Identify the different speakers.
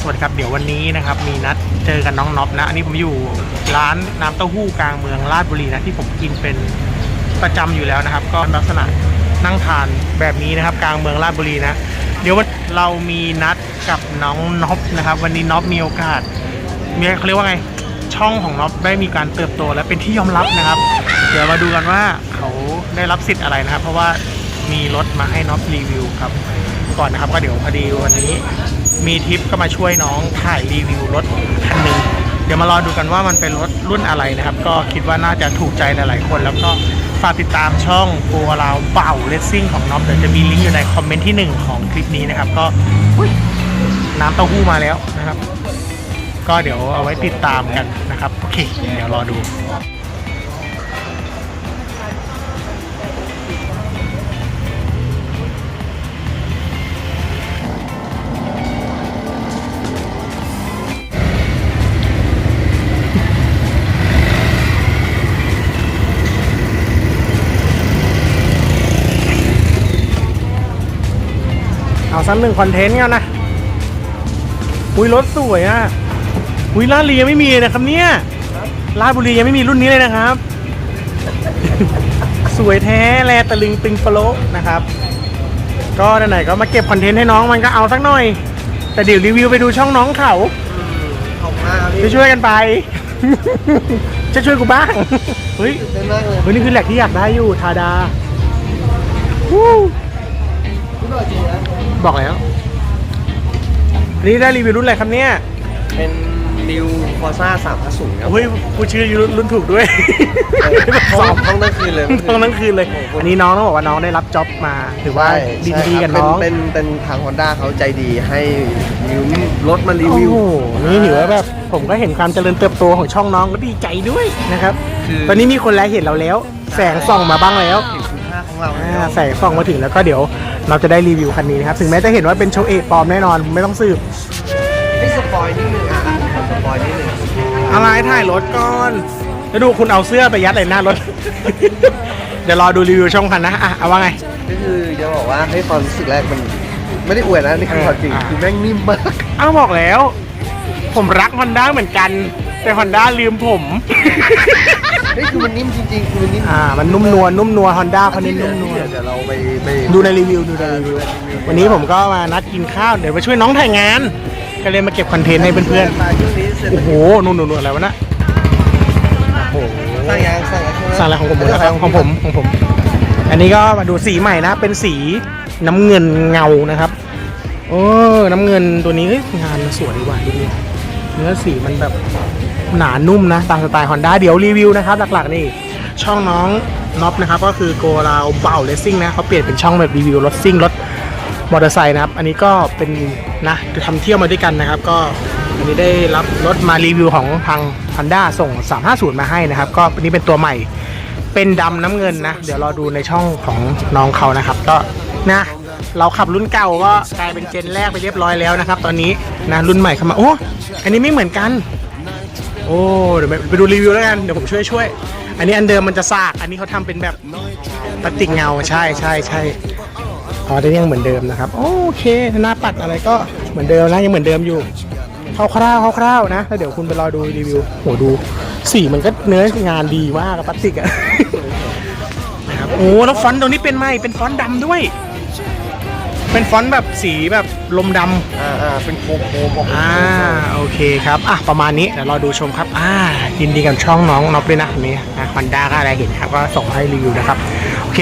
Speaker 1: สวัสดีครับเดี๋ยววันนี้นะครับมีนัดเจอกันน้องน็อปนะอันนี้ผมอยู่ร้านน้ำเต้าหู้กลางเมืองราชบุรีนะที่ผมกินเป็นประจำอยู่แล้วนะครับ ก็ลักษณะนั่งทานแบบนี้นะครับ กลางเมืองราชบุรีนะ เดี๋ยววันเรามีนัดกับน้องน็อปนะครับ วันนี้น็อปมีโอกาสมีเขาเรียกว่าไงช่องของน็อปได้มีการเติบโตและเป็นที่ยอมรับนะครับ เดี๋ยวมาดูกันว่าเขาได้รับสิทธิ์อะไรนะครับ เพราะว่า มีรถมาให้น็อปรีวิวครับ ก่อนนะครับก็เดี๋ยวพอดีวันนี้ มีทิปก็มาช่วยน้องถ่ายรีวิวรถคันหนึ่งเดี๋ยวมารอดูกันว่ามันเป็นรถรุ่นอะไรนะครับ ก็คิดว่าน่าจะถูกใจหลายๆคน แล้วก็ฝากติดตามช่องโกลาวเป่าเลสซิ่งของน็อปเดี๋ยวจะมีลิงก์อยู่ในคอมเมนต์ที่หนึ่งของคลิปนี้นะครับ ก็น้ำเต้าหู้มาแล้วนะครับ ก็เดี๋ยวเอาไว้ติดตามกันนะครับ โอเค เดี๋ยวรอดู สักหนึ่งคอนเทนต์กันนะอุ้ยรถสวยอะอุ้ยลาดบุรียังไม่มีเลยนะครับเนี่ยลาดบุรียังไม่มีรุ่นนี้เลยนะครับ สวยแท้แลตะลึงตึงโปโลนะครับ ก็ไหนๆก็มาเก็บคอนเทนต์ให้น้องมันก็เอาสักหน่อย แต่เดี๋ยวรีวิวไปดูช่องน้องเขา
Speaker 2: ขอบคุณมากครับพี่
Speaker 1: จะช่วยกันไป จะช่วยกูบ้างเฮ้ย
Speaker 2: ตื่นเต้นมากเลย
Speaker 1: เฮ้ยนี่คือแหลกที่อยากได้อยู่ทาดาวู้
Speaker 2: พี่ บอกจริงนะ
Speaker 1: บอกแล้วอันนี้ได้รีวิวรุ่นอะไรครับเนี่ย
Speaker 2: เป็นนิวฟอร์ซ่า350ครับ
Speaker 1: เฮ้ยพูดชื่อรุ่นถูกด้วย
Speaker 2: ท้องท้องทั้งคืนเลย
Speaker 1: ท้องทั้งคืนเลยอันนี้น้องต้องบอกว่าน้องได้รับจ็อบมาถือว่าดี
Speaker 2: ใช่
Speaker 1: ดี
Speaker 2: ค
Speaker 1: กั
Speaker 2: รั
Speaker 1: น
Speaker 2: เป็น
Speaker 1: น้อง
Speaker 2: เป็นเป็นทางฮอนด้าเขาใจดีให้นิวรถมารี
Speaker 1: โอ้
Speaker 2: วิว
Speaker 1: โหนี่ถือว่าแบบผมก็เห็นความเจริญเติบโตของช่องน้องก็ดีใจด้วยนะครับ
Speaker 2: คือ
Speaker 1: ตอนนี้มีคนแลเห็นเราแล้ว แสงส่องมาบ้างแล้ว
Speaker 2: เห็นคุณค่า ของเรา
Speaker 1: อ่าแสงส่องมาถึงแล้วก็เดี๋ยวเราจะได้รีวิวคันนี้นะครับ ถึงแม้จะเห็นว่าเป็นโชว์เอปลอมแน่นอนไม่ต้องสืบ
Speaker 2: ให้สปอยนิดนึงอะขอสปอยนิดนึง
Speaker 1: อะไรถ่ายรถก่อนแล้วดูคุณเอาเสื้อไปยัดเลยหน้ารถ เดี๋ยวรอดูรีวิวช่องคันนะอะเอาว่าไง
Speaker 2: ก็คือจะบอกว่าให้ความรู้สึกแรกมันไม่ได้อวยนะนี่คือความจริง
Speaker 1: อ่า
Speaker 2: คือแม่งนิ่มมาก
Speaker 1: อ้าวบอกแล้ว ผมรักฮอนด้าเหมือนกัน แต่ฮอนด้าลืมผม
Speaker 2: นี่คือมันนิ่มจริงๆคือมันนิ่ม
Speaker 1: อ่ามันนุ่มนวลนุ่มนวลฮอนด้าเขาเน้นนุ่มนวล
Speaker 2: เดี๋ยวเราไปไป
Speaker 1: ดูในรีวิวดูในรีวิว วันนี้ผมก็มานัดกินข้าวเดี๋ยวไปช่วยน้องถ่ายงาน ก็เลยมาเก็บคอนเทนต์ให้เพื่อน
Speaker 2: ตายช่วงนี้เสร็จ
Speaker 1: ๆ โอ้โหนู่นๆๆอะไรวะนะโอ้โห
Speaker 2: สร้างยังสร้างยังใช่ไหม
Speaker 1: สั่งอะไรของผมหมดแล้วครับของผมของผม อันนี้ก็มาดูสีใหม่นะ เป็นสีน้ำเงินเงานะครับโอ้น้ำเงินตัวนี้เฮ้ยงานมันสวยว่ะดูดิเนื้อสีมันแบบ หนานุ่มนะตามสไตล์ฮอนด้าเดี๋ยวรีวิวนะครับ หลักๆนี่ช่องน้องน็อปนะครับก็คือโกลาวเบาเลสซิ่งนะเขาเปลี่ยนเป็นช่องแบบรีวิวรถซิ่งรถมอเตอร์ไซค์นะครับ อันนี้ก็เป็นนะทำเที่ยวมาด้วยกันนะครับ ก็อันนี้ได้รับรถมารีวิวของทาง Honda ส่ง 350 มาให้นะครับ ก็อันนี้เป็นตัวใหม่เป็นดำน้ำเงินนะ เดี๋ยวรอดูในช่องของน้องเขานะครับ ก็นะ เราขับรุ่นเก่าก็กลายเป็นเจนแรกไปเรียบร้อยแล้วนะครับ ตอนนี้นะรุ่นใหม่เข้ามาโอ้อันนี้ไม่เหมือนกัน โอ้เดี๋ยวไปไปดูรีวิวแล้วกันเดี๋ยวผมช่วยช่วย อันนี้อันเดิมมันจะซาก อันนี้เขาทำเป็นแบบพลาสติกเงาใช่ใช่ใช่อ๋อได้ยังเหมือนเดิมนะครับ โอเคหน้าปัดอะไรก็เหมือนเดิมนะยังเหมือนเดิมอยู่คร่าวๆคร่าวๆนะแล้วเดี๋ยวคุณไปรอดูรีวิวโหดูสีมันก็เนื้องานดีมากอะพลาสติกอะ นะครับโอ้แล้วฟอนต์ตัวนี้เป็นไหมเป็นฟอนต์ดำด้วย เป็นฟอนต์แบบสีแบบลมดำ
Speaker 2: อ่าอ่าเป็นโคมโคมออก
Speaker 1: อ่าโอเคครับอะประมาณนี้เดี๋ยวเราดูชมครับอ่ายินดีกับช่องน้องน็อปด้วยนะอันนี้นะฮอนด้าก็อะไรเห็นครับก็ส่งมาให้รีวิวนะครับ โอเค